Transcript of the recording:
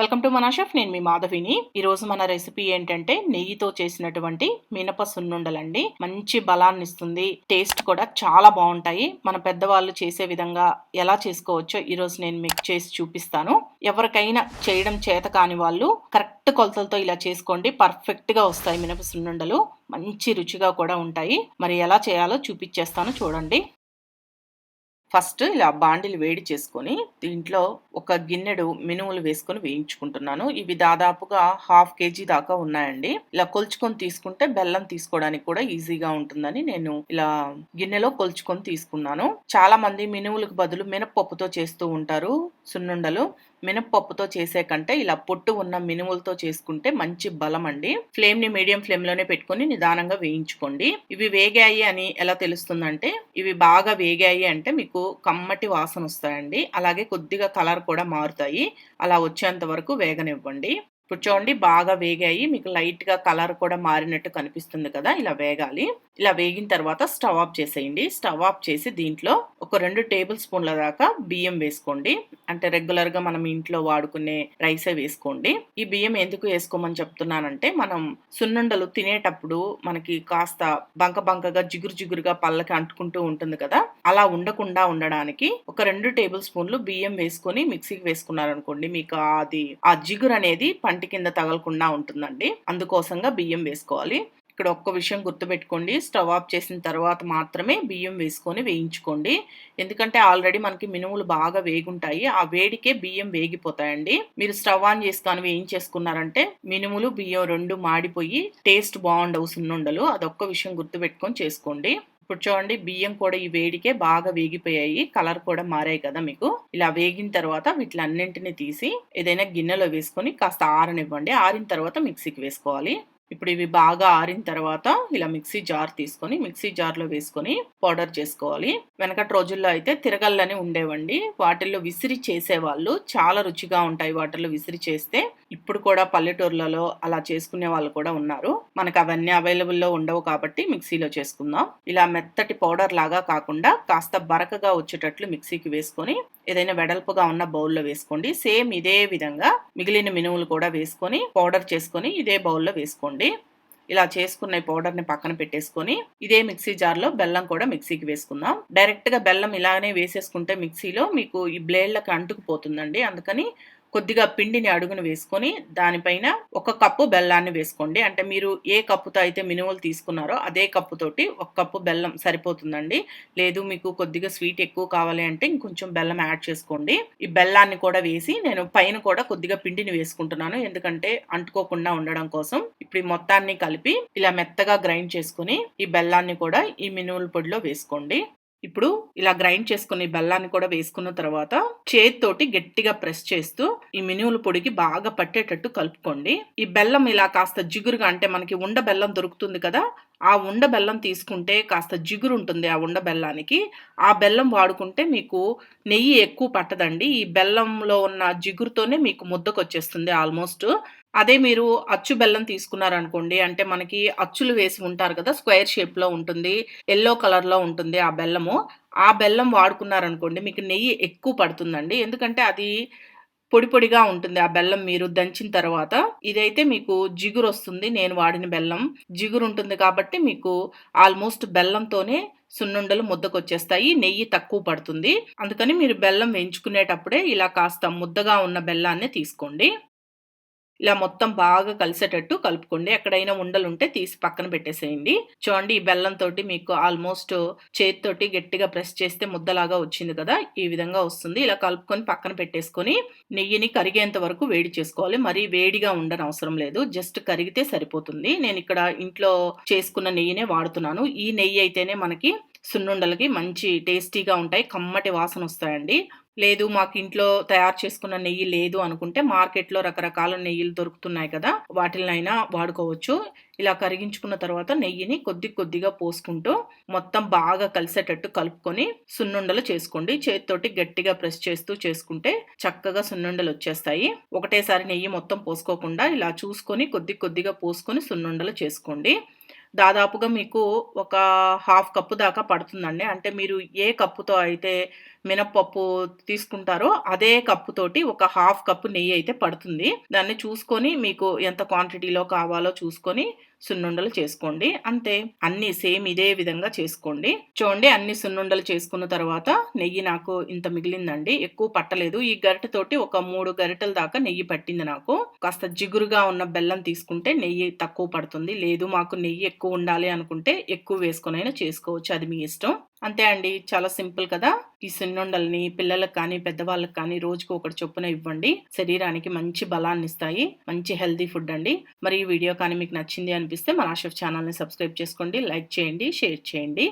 Welcome to మనాషఫ్ నేను మీ మాధవిని. ఈరోజు మన రెసిపీ ఏంటంటే నెయ్యితో చేసినటువంటి మినప సున్నుండలండి. మంచి బలాన్ని ఇస్తుంది టేస్ట్ కూడా చాలా బాగుంటాయి. మన పెద్దవాళ్ళు చేసే విధంగా ఎలా చేసుకోవచ్చో ఈరోజు నేను మీకు చేసి చూపిస్తాను. ఎవరికైనా చేయడం చేత కాని వాళ్ళు కరెక్ట్ కొలతలతో ఇలా చేసుకోండి. పర్ఫెక్ట్గా వస్తాయి మినప సున్నుండలు. మంచి రుచిగా కూడా ఉంటాయి. మరి ఎలా చేయాలో చూపించేస్తాను చూడండి. ఫస్ట్ ఇలా బాండిలు వేడి చేసుకొని దీంట్లో ఒక గిన్నెడు మినుములు వేసుకొని వేయించుకుంటున్నాను. ఇవి దాదాపుగా హాఫ్ కేజీ దాకా ఉన్నాయండి. ఇలా కొలుచుకొని తీసుకుంటే బెల్లం తీసుకోవడానికి కూడా ఈజీగా ఉంటుందని నేను ఇలా గిన్నెలో కొలుచుకొని తీసుకున్నాను. చాలా మంది మినుములకు బదులు మినపప్పుతో చేస్తూ ఉంటారు సున్నుండలు. మినపప్పుతో చేసే కంటే ఇలా పొట్టు ఉన్న మినుములతో చేసుకుంటే మంచి బలం అండి ఫ్లేమ్ని మీడియం ఫ్లేమ్లోనే పెట్టుకొని నిదానంగా వేయించుకోండి. ఇవి వేగాయి అని ఎలా తెలుస్తుందంటే ఇవి బాగా వేగాయి అంటే మీకు కమ్మటి వాసన వస్తాయండి. అలాగే కొద్దిగా కలర్ కూడా మారుతాయి. అలా వచ్చేంత వరకు వేగనివ్వండి. ఇప్పుడు చూడండి బాగా వేగాయి. మీకు లైట్గా కలర్ కూడా మారినట్టు కనిపిస్తుంది కదా ఇలా వేగాలి. ఇలా వేగిన తర్వాత స్టవ్ ఆఫ్ చేసేయండి. స్టవ్ ఆఫ్ చేసి దీంట్లో ఒక రెండు టేబుల్ స్పూన్ల దాకా బియ్యం వేసుకోండి. అంటే రెగ్యులర్గా మనం ఇంట్లో వాడుకునే రైసే వేసుకోండి. ఈ బియ్యం ఎందుకు వేసుకోమని చెప్తున్నానంటే మనం సున్నుండలు తినేటప్పుడు మనకి కాస్త బంక బంకగా జిగురు జిగురుగా పళ్ళకి అంటుకుంటూ ఉంటుంది కదా అలా ఉండకుండా ఉండడానికి ఒక రెండు టేబుల్ స్పూన్లు బియ్యం వేసుకొని మిక్సీకి వేసుకున్నారనుకోండి మీకు అది ఆ జిగురు అనేది పంట పంటి కింద తగలకుండా ఉంటుందండి. అందుకోసంగా బియ్యం వేసుకోవాలి. ఇక్కడ ఒక్క విషయం గుర్తుపెట్టుకోండి. స్టవ్ ఆఫ్ చేసిన తర్వాత మాత్రమే బియ్యం వేసుకొని వేయించుకోండి. ఎందుకంటే ఆల్రెడీ మనకి మినుములు బాగా వేగుంటాయి. ఆ వేడికే బియ్యం వేగిపోతాయండి. మీరు స్టవ్ ఆన్ చేసుకొని వేయించేసుకున్నారంటే మినుములు బియ్యం రెండు మాడిపోయి టేస్ట్ బాగుండవు సున్నుండలు. అదొక్క విషయం గుర్తుపెట్టుకొని చేసుకోండి. ఇప్పుడు చూడండి బియ్యం కూడా ఈ వేడికే బాగా వేగిపోయాయి. కలర్ కూడా మారాయి కదా మీకు. ఇలా వేగిన తర్వాత వీటిలన్నింటినీ తీసి ఏదైనా గిన్నెలో వేసుకొని కాస్త ఆరనివ్వండి. ఆరిన తర్వాత మిక్సీకి వేసుకోవాలి. ఇప్పుడు ఇవి బాగా ఆరిన తర్వాత ఇలా మిక్సీ జార్ తీసుకొని మిక్సీ జార్లో వేసుకొని పౌడర్ చేసుకోవాలి. వెనకటి రోజుల్లో అయితే తిరగల్లని ఉండేవండి. వాటిల్లో విసిరి చేసేవాళ్ళు చాలా రుచిగా ఉంటాయి వాటిల్లో విసిరి చేస్తే. ఇప్పుడు కూడా పల్లెటూర్లలో అలా చేసుకునే వాళ్ళు కూడా ఉన్నారు. మనకు అవన్నీ అవైలబుల్లో ఉండవు కాబట్టి మిక్సీలో చేసుకుందాం. ఇలా మెత్తటి పౌడర్ లాగా కాకుండా కాస్త బరకగా వచ్చేటట్లు మిక్సీకి వేసుకొని ఏదైనా వెడల్పుగా ఉన్న బౌల్లో వేసుకోండి. సేమ్ ఇదే విధంగా మిగిలిన మినుములు కూడా వేసుకొని పౌడర్ చేసుకొని ఇదే బౌల్లో వేసుకోండి. ఇలా చేసుకున్న పౌడర్ని పక్కన పెట్టేసుకొని ఇదే మిక్సీ జార్లో బెల్లం కూడా మిక్సీకి వేసుకుందాం. డైరెక్ట్గా బెల్లం ఇలానే వేసేసుకుంటే మిక్సీలో మీకు ఈ బ్లేడ్లకు అంటుకుపోతుందండి. అందుకని కొద్దిగా పిండిని అడుగును వేసుకొని దానిపైన ఒక కప్పు బెల్లాన్ని వేసుకోండి. అంటే మీరు ఏ కప్పుతో అయితే మినుములు తీసుకున్నారో అదే కప్పుతోటి ఒక కప్పు బెల్లం సరిపోతుందండి. లేదు మీకు కొద్దిగా స్వీట్ ఎక్కువ కావాలి అంటే ఇంకొంచెం బెల్లం యాడ్ చేసుకోండి. ఈ బెల్లాన్ని కూడా వేసి నేను పైన కూడా కొద్దిగా పిండిని వేసుకుంటున్నాను. ఎందుకంటే అంటుకోకుండా ఉండడం కోసం ఇప్పుడు ఈ మొత్తాన్ని కలిపి ఇలా మెత్తగా గ్రైండ్ చేసుకుని ఈ బెల్లాన్ని కూడా ఈ మినువుల పొడిలో వేసుకోండి. ఇప్పుడు ఇలా గ్రైండ్ చేసుకుని బెల్లాన్ని కూడా వేసుకున్న తర్వాత చేతితోటి గట్టిగా ప్రెస్ చేస్తూ ఈ మినువుల పొడికి బాగా పట్టేటట్టు కలుపుకోండి. ఈ బెల్లం ఇలా కాస్త జిగురుగా అంటే మనకి ఉండ బెల్లం దొరుకుతుంది కదా ఆ ఉండ బెల్లం తీసుకుంటే కాస్త జిగురు ఉంటుంది ఆ ఉండ బెల్లానికి. ఆ బెల్లం వాడుకుంటే మీకు నెయ్యి ఎక్కువ పట్టదండి. ఈ బెల్లంలో ఉన్న జిగురుతోనే మీకు ముద్దకు వచ్చేస్తుంది ఆల్మోస్ట్. అదే మీరు అచ్చు బెల్లం తీసుకున్నారనుకోండి అంటే మనకి అచ్చులు వేసి ఉంటారు కదా స్క్వేర్ షేప్లో ఉంటుంది ఎల్లో కలర్లో ఉంటుంది ఆ బెల్లము. ఆ బెల్లం వాడుకున్నారనుకోండి మీకు నెయ్యి ఎక్కువ పడుతుందండి. ఎందుకంటే అది పొడి పొడిగా ఉంటుంది ఆ బెల్లం మీరు దంచిన తర్వాత. ఇదైతే మీకు జిగురు వస్తుంది. నేను వాడిన బెల్లం. జిగురు ఉంటుంది కాబట్టి మీకు ఆల్మోస్ట్ బెల్లంతోనే సున్నుండలు ముద్దకొచ్చేస్తాయి. నెయ్యి తక్కువ పడుతుంది. అందుకని మీరు బెల్లం వేయించుకునేటప్పుడే ఇలా కాస్త ముద్దగా ఉన్న బెల్లాన్ని తీసుకోండి. ఇలా మొత్తం బాగా కలిసేటట్టు కలుపుకోండి. ఎక్కడైనా ఉండలు ఉంటే తీసి పక్కన పెట్టేసేయండి. చూడండి ఈ బెల్లంతో మీకు ఆల్మోస్ట్ చేతితోటి గట్టిగా ప్రెస్ చేస్తే ముద్దలాగా వచ్చింది కదా ఈ విధంగా వస్తుంది. ఇలా కలుపుకొని పక్కన పెట్టేసుకొని నెయ్యిని కరిగేంత వరకు వేడి చేసుకోవాలి. మరీ వేడిగా ఉండని అవసరం లేదు. జస్ట్ కరిగితే సరిపోతుంది. నేను ఇక్కడ ఇంట్లో చేసుకున్న నెయ్యినే వాడుతున్నాను. ఈ నెయ్యి అయితేనే మనకి సున్నుండలకి మంచి టేస్టీగా ఉంటాయి. కమ్మటి వాసన వస్తాయండి. లేదు మాకు ఇంట్లో తయారు చేసుకున్న నెయ్యి లేదు అనుకుంటే మార్కెట్లో రకరకాల నెయ్యిలు దొరుకుతున్నాయి కదా వాటినైనా వాడుకోవచ్చు. ఇలా కరిగించుకున్న తర్వాత నెయ్యిని కొద్ది కొద్దిగా పోసుకుంటూ మొత్తం బాగా కలిసేటట్టు కలుపుకొని సున్నుండలు చేసుకోండి. చేతితోటి గట్టిగా ప్రెస్ చేస్తూ చేసుకుంటే చక్కగా సున్నుండలు వచ్చేస్తాయి. ఒకటేసారి నెయ్యి మొత్తం పోసుకోకుండా ఇలా చూసుకొని కొద్ది కొద్దిగా పోసుకొని సున్నుండలు చేసుకోండి. దాదాపుగా మీకు ఒక హాఫ్ కప్పు దాకా పడుతుందండి. అంటే మీరు ఏ కప్పుతో అయితే మినప్పప్పు తీసుకుంటారో అదే కప్పుతోటి ఒక హాఫ్ కప్పు నెయ్యి అయితే పడుతుంది. దాన్ని చూసుకొని మీకు ఎంత క్వాంటిటీలో కావాలో చూసుకొని సున్నుండలు చేసుకోండి. అంతే అన్ని సేమ్ ఇదే విధంగా చేసుకోండి. చూడండి అన్ని సున్నుండలు చేసుకున్న తర్వాత నెయ్యి నాకు ఇంత మిగిలిందండి. ఎక్కువ పట్టలేదు. ఈ గరిటతోటి ఒక మూడు గరిటల దాకా నెయ్యి పట్టింది నాకు. కాస్త జిగురుగా ఉన్న బెల్లం తీసుకుంటే నెయ్యి తక్కువ పడుతుంది. లేదు మాకు నెయ్యి ఎక్కువ ఉండాలి అనుకుంటే ఎక్కువ వేసుకొనైనా చేసుకోవచ్చు. అది మీ ఇష్టం. అంతే అండి. చాలా సింపుల్ కదా. ఈ సున్నుండల్ని పిల్లలకు కానీ పెద్దవాళ్ళకి కానీ రోజుకు ఒకటి చొప్పున ఇవ్వండి. శరీరానికి మంచి బలాన్ని ఇస్తాయి. మంచి హెల్దీ ఫుడ్ అండి. మరి ఈ వీడియో కానీ మీకు నచ్చింది అనిపిస్తే మన ఆషఫ్ ఛానల్ని సబ్స్క్రైబ్ చేసుకోండి. లైక్ చేయండి షేర్ చేయండి.